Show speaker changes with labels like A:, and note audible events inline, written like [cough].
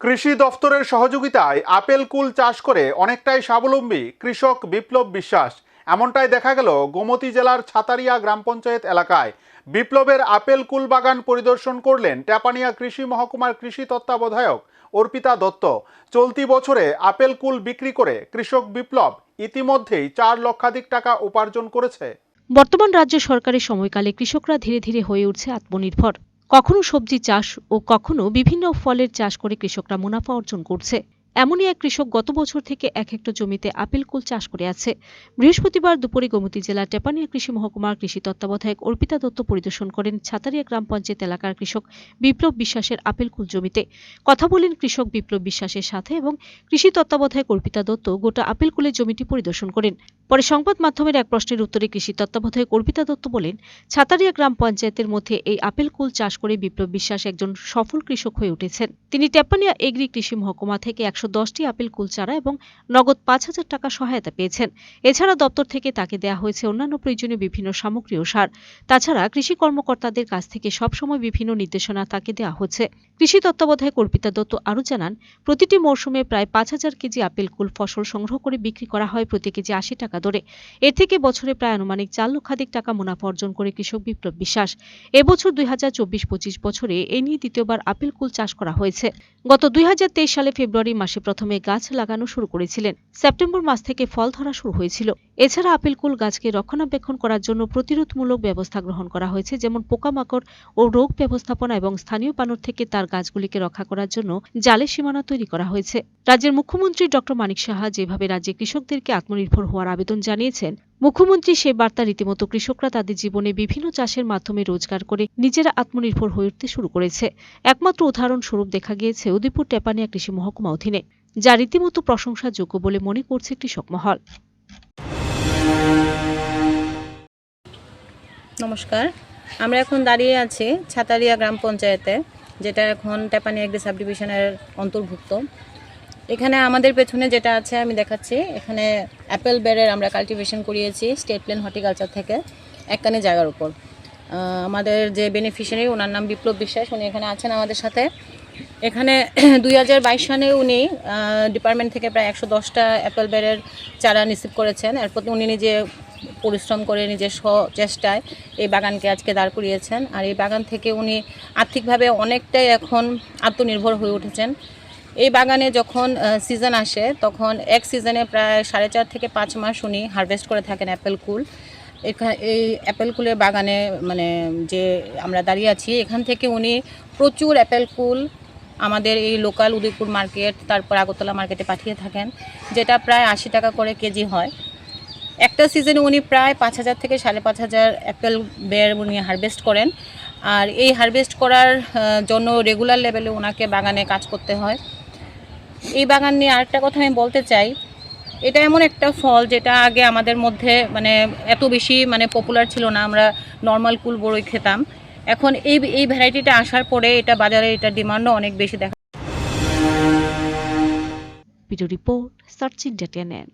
A: কৃষি দফতরের সহযোগিতায় আপেল কুল চাষ করে অনেকটাই স্বাবলম্বী কৃষক বিপ্লব বিশ্বাস। এমনটাই দেখা গেল গোমতী জেলার ছাতারিয়া গ্রাম পঞ্চায়েত এলাকায়। বিপ্লবের আপেল কুল বাগান পরিদর্শন করলেন ট্যাপানিয়া কৃষি মহকুমার কৃষি তত্ত্বাবধায়ক অর্পিতা দত্ত। চলতি বছরে আপেল কুল বিক্রি করে কৃষক বিপ্লব ইতিমধ্যেই চার লক্ষাধিক টাকা উপার্জন করেছে।
B: বর্তমান রাজ্য সরকারের সময়কালে কৃষকরা ধীরে ধীরে হয়ে উঠছে আত্মনির্ভর। কখনো সবজি চাষ ও কখনো বিভিন্ন ফলের চাষ করে কৃষকরা মুনাফা অর্জন করছে। এমনই এক কৃষক গত বছর থেকে এক হেক্টর জমিতে আপেল, কুল চাষ করে আছে। বৃহস্পতিবার দুপুরে গোমতী জেলার টেপানিয়া কৃষি মহকুমার কৃষি তত্ত্বাবধায়ক অর্পিতা দত্ত পরিদর্শন করেন ছাতারিয়া গ্রাম পঞ্চায়েত এলাকার কৃষক বিপ্লব বিশ্বাসের আপেল, কুল জমিতে। কথা বলেন কৃষক বিপ্লব বিশ্বাসের সাথে এবং কৃষি তত্ত্বাবধায়ক অর্পিতা দত্ত গোটা আপেল, কুলের জমিটি পরিদর্শন করেন। পরে সংবাদ মাধ্যমের এক প্রশ্নের উত্তরে কৃষি তত্ত্বাবধায়ক অর্পিতা দত্ত বলেন, ছাতারিয়া গ্রাম পঞ্চায়েতের মধ্যে এই আপেল, কুল চাষ করে বিপ্লব বিশ্বাস একজন সফল কৃষক হয়ে উঠেছেন। তিনি টেপানিয়া এগ্রি কৃষি মহকুমা থেকে একশো দশটি আপেল কুল চারা এবং নগদ পাঁচ হাজার টাকা সহায়তা পেয়েছেন। এছাড়া দপ্তর থেকে তাকে দেওয়া হয়েছে অন্যান্য প্রয়োজনীয় বিভিন্ন সামগ্রী ও সার। তাছাড়া কৃষি কর্মকর্তাদের কাছ থেকে সবসময় বিভিন্ন নির্দেশনা তাকে দেওয়া হচ্ছে। কৃষি তত্ত্বাবধায়ক অর্পিতা দত্ত আরও জানান, প্রতিটি মৌসুমে প্রায় পাঁচ হাজার কেজি আপেল কুল ফসল সংগ্রহ করে বিক্রি করা হয় প্রতি কেজি আশি টাকা দরে। এর থেকে বছরে প্রায় আনুমানিক চার লক্ষাধিক টাকা মুনাফা অর্জন করে কৃষক বিপ্লব বিশ্বাস। এবছর দুই হাজার চব্বিশ পঁচিশ বছরে এ নিয়ে দ্বিতীয়বার আপেল কুল চাষ করা হয়েছে। গত দুই হাজার তেইশ সালে ফেব্রুয়ারি মাসে প্রথমে গাছ লাগানো শুরু করেছিলেন। সেপ্টেম্বর মাস থেকে ফল ধরা শুরু হয়েছিল। এছাড়া আপেল কুল গাছকে রক্ষণাবেক্ষণ করার জন্য প্রতিরোধমূলক ব্যবস্থা গ্রহণ করা হয়েছে, যেমন পোকামাকড় ও রোগ ব্যবস্থাপনা এবং স্থানীয় বানর থেকে তার গাছগুলিকে রক্ষা করার জন্য জালে সীমানা তৈরি করা হয়েছে। রাজ্যের মুখ্যমন্ত্রী ডক্টর মানিক সাহা যেভাবে রাজ্যে কৃষকদেরকে আত্মনির্ভর হওয়ার আবেদন জানিয়েছেন মুখ্যমন্ত্রী সে বার্তা রীতিমতো কৃষকরা তাদের জীবনে বিভিন্ন চাষের মাধ্যমে রোজগার করে নিজেরা আত্মনির্ভর হয়ে উঠতে শুরু করেছে। একমাত্র উদাহরণস্বরূপ দেখা গিয়েছে উদয়পুর টেপানিয়া কৃষি মহকুমা অধীনে, যা রীতিমতো প্রশংসাযোগ্য বলে মনে করছে কৃষক মহল।
C: নমস্কার। আমরা এখন দাঁড়িয়ে আছি ছাতারিয়া গ্রাম পঞ্চায়েতে, যেটা এখন টেপানি এগ্রি সাব ডিভিশনের অন্তর্ভুক্ত। এখানে আমাদের পেছনে যেটা আছে, আমি দেখাচ্ছি। এখানে অ্যাপেল বেরের আমরা কাল্টিভেশন করিয়েছি স্টেট প্লেন হর্টিকালচার থেকে একখানে জায়গার উপর। আমাদের যে বেনিফিশিয়ারি, ওনার নাম বিপ্লব বিশ্বাস, উনি এখানে আছেন আমাদের সাথে। এখানে [clears throat] দুই হাজার বাইশ সালে উনি ডিপার্টমেন্ট থেকে প্রায় একশো দশটা অ্যাপেল বেরের চারা রিসিভ করেছেন। এরপর উনি নিজে পরিশ্রম করে নিজের স্ব চেষ্টায় এই বাগানকে আজকে দাঁড় করিয়েছেন। আর এই বাগান থেকে উনি আর্থিকভাবে অনেকটাই এখন আত্মনির্ভর হয়ে উঠেছেন। এই বাগানে যখন সিজন আসে, তখন এক সিজনে প্রায় সাড়ে চার থেকে পাঁচ মাস উনি হারভেস্ট করে থাকেন অ্যাপেল কুল। এখা- এই অ্যাপেল কুলের বাগানে মানে যে আমরা দাঁড়িয়ে আছি, এখান থেকে উনি প্রচুর অ্যাপেল কুল আমাদের এই লোকাল উদয়পুর মার্কেট তারপর আগরতলা মার্কেটে পাঠিয়ে থাকেন, যেটা প্রায় আশি টাকা করে কেজি হয়। একটা সিজনে উনি প্রায় পাঁচ হাজার থেকে সাড়ে পাঁচ হাজার অ্যাপেল বের উনি হারভেস্ট করেন। আর এই হারভেস্ট করার জন্য রেগুলার লেভেলে ওনাকে বাগানে কাজ করতে হয়। এই বাগান নিয়ে আরেকটা কথা আমি বলতে চাই। এটা এমন একটা ফল যেটা আগে আমাদের মধ্যে মানে এত বেশি মানে পপুলার ছিল না, আমরা নর্মাল কুল বড়ই খেতাম। এখন এই এই ভ্যারাইটিটা আসার পরে এটা বাজারে এটা ডিমান্ডও অনেক বেশি দেখা
B: রিপোর্ট সার্চিং ডেটে টেনেন